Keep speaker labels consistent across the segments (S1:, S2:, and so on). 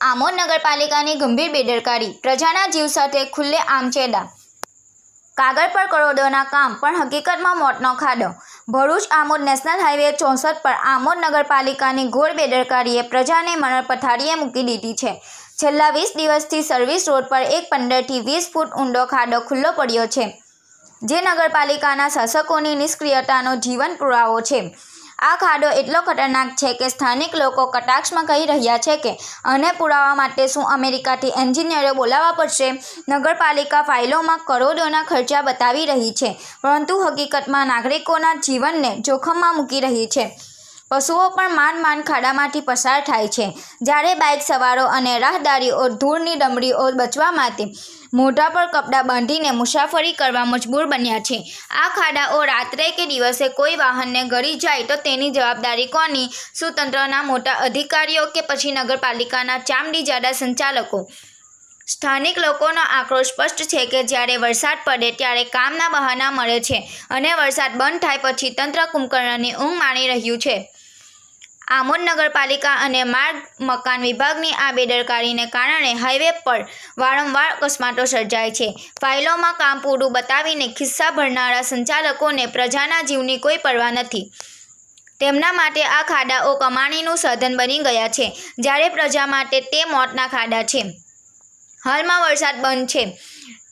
S1: આમોદ નગરપાલિકાની ગંભીર બેદરકારી, પ્રજાના જીવ સાથે ખુલ્લે આમ ચેડા. કાગળ પર કરોડોના કામ, પણ હકીકતમાં મોતનો ખાડો. ભરૂચ આમોદ નેશનલ હાઈવે ચોસઠ પર આમોદ નગરપાલિકાની ઘોર બેદરકારીએ પ્રજાને મરણ પથારીએ મૂકી દીધી છે. છેલ્લા વીસ દિવસથી સર્વિસ રોડ પર એક પંદરથી વીસ ફૂટ ઊંડો ખાડો ખુલ્લો પડ્યો છે, જે નગરપાલિકાના શાસકોની નિષ્ક્રિયતાનો જીવન પુરાવો છે. આ ખાડો એટલો ખતરનાક છે કે સ્થાનિક લોકો કટાક્ષમાં કહી રહ્યા છે કે આને પુરાવા માટે શું અમેરિકાથી એન્જિનિયરો બોલાવવા પડશે? નગરપાલિકા ફાઇલોમાં કરોડોના ખર્ચા બતાવી રહી છે, પરંતુ હકીકતમાં નાગરિકોના જીવનને જોખમમાં મૂકી રહી છે. પશુઓ પણ માંડ માન ખાડામાંથી પસાર થાય છે. જ્યારે બાઇક સવારો અને રાહદારીઓ ધૂળની ડમરીઓ બચવા માટે મોઢા પર કપડાં બાંધીને મુસાફરી કરવા મજબૂર બન્યા છે. આ ખાડાઓ રાત્રે કે દિવસે કોઈ વાહનને ગળી જાય તો તેની જવાબદારી કોની? શું તંત્રના મોટા અધિકારીઓ કે પછી નગરપાલિકાના ચામડી જાડા સંચાલકો? સ્થાનિક લોકોનો આક્રોશ સ્પષ્ટ છે કે જ્યારે વરસાદ પડે ત્યારે કામના બહાના મળે છે અને વરસાદ બંધ થાય પછી તંત્ર કુંભકર્ણની ઊંઘ માણી રહ્યું છે. આમોદ નગરપાલિકા અને માર્ગ મકાન વિભાગની આ બેદરકારીને કારણે હાઈવે પર વારંવાર અકસ્માતો સર્જાય છે. ફાઇલોમાં કામ પૂરું બતાવીને ખિસ્સા ભરનારા સંચાલકોને પ્રજાના જીવની કોઈ પરવા નથી. તેમના માટે આ ખાડાઓ કમાણીનું સાધન બની ગયા છે. જ્યારે પ્રજા માટે તે મોતના ખાડા છે. હાલમાં વરસાદ બંધ છે.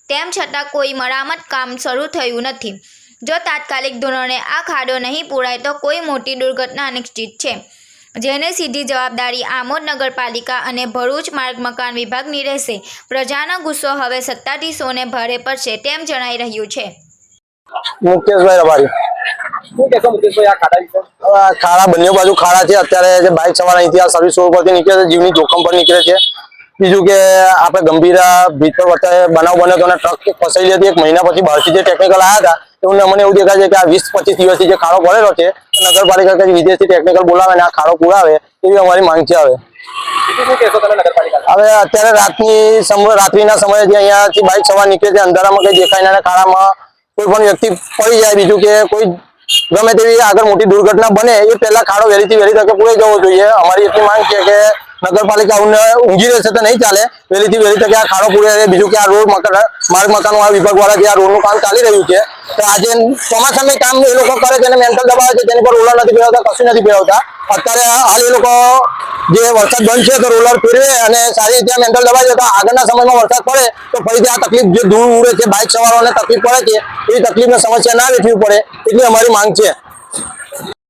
S1: તેમ છતાં કોઈ મરામત કામ શરૂ થયું નથી. જો તાત્કાલિક ધોરણે આ ખાડો નહીં પૂરાય તો કોઈ મોટી દુર્ઘટના નિશ્ચિત છે. જેને સીધી જવાબદારી આમોદ નગરપાલિકા અને ભરૂચ માર્ગ મકાન વિભાગની રહેશે. પ્રજાનો ગુસ્સો હવે સત્તાધીશોને ભારે પડશે તેમ જણાઈ રહ્યું છે.
S2: મુકેશભાઈ રબારી.
S3: ખાડા
S2: બંને બાજુ ખાડા છે. અત્યારે જે બાઇક સવાર અહીંથી આ સર્વિસ રોડ પરથી નીકળે છે જીવની જોખમ પર નીકળે છે. બીજું કે આપણે ગંભીરા ભીતર વચ્ચે બનાવ બન્યો હતો ટ્રક ફસાઈ હતી. એક મહિના પછી બહારથી જે ટેકનિકલ આવ્યા હતા એવું મને એવું દેખાય છે કે આ વીસ પચીસ દિવસથી જે ખાડો પડેલો છે નગરપાલિકા કે વિદેશથી ટેકનિકલ બોલાવે ને આ ખાડો પુરાવે એવી અમારી માંગ છે હવે. હવે અત્યારે રાતની સમય રાત્રિના સમયે જે અહીંયાથી બાઇક સવાર નીકળે છે અંધારામાં કઈ દેખાય ના ખાડામાં કોઈ પણ વ્યક્તિ પડી જાય બીજું કે કોઈ ગમે તેવી આગળ મોટી દુર્ઘટના બને એ પહેલા ખાડો વહેલીથી વહેલી તકે પૂરી જવો જોઈએ. અમારી એટલી માંગ છે કે નગરપાલિકા ઊંઘ રહેશે તો નહીં ચાલે. વહેલીથી વહેલી તકે આ ખાડો પૂરે રહે. બીજું કે આ રોડ માર્ગ મકાનો આ વિભાગ વાળા જે આ રોડનું કામ ચાલી રહ્યું છે. તો આજે ચોમાસામાં કામ એ લોકો કરે છે મેન્ટલ દબાવે છે, તેની પર રોલર નથી ફેરવતા કશું નથી ફેરવતા અત્યારે હાલ એ લોકો જે વરસાદ બંધ છે તો રોલર ફેરવે અને સારી રીતે મેન્ટલ દબાવી જતા આગળના સમયમાં વરસાદ પડે તો ફરીથી આ તકલીફ જે ધૂળ ઉડે છે, બાઇક સવારોને તકલીફ પડે છે, એવી તકલીફની સમસ્યા ના વેઠવી પડે, એટલી અમારી માંગ છે.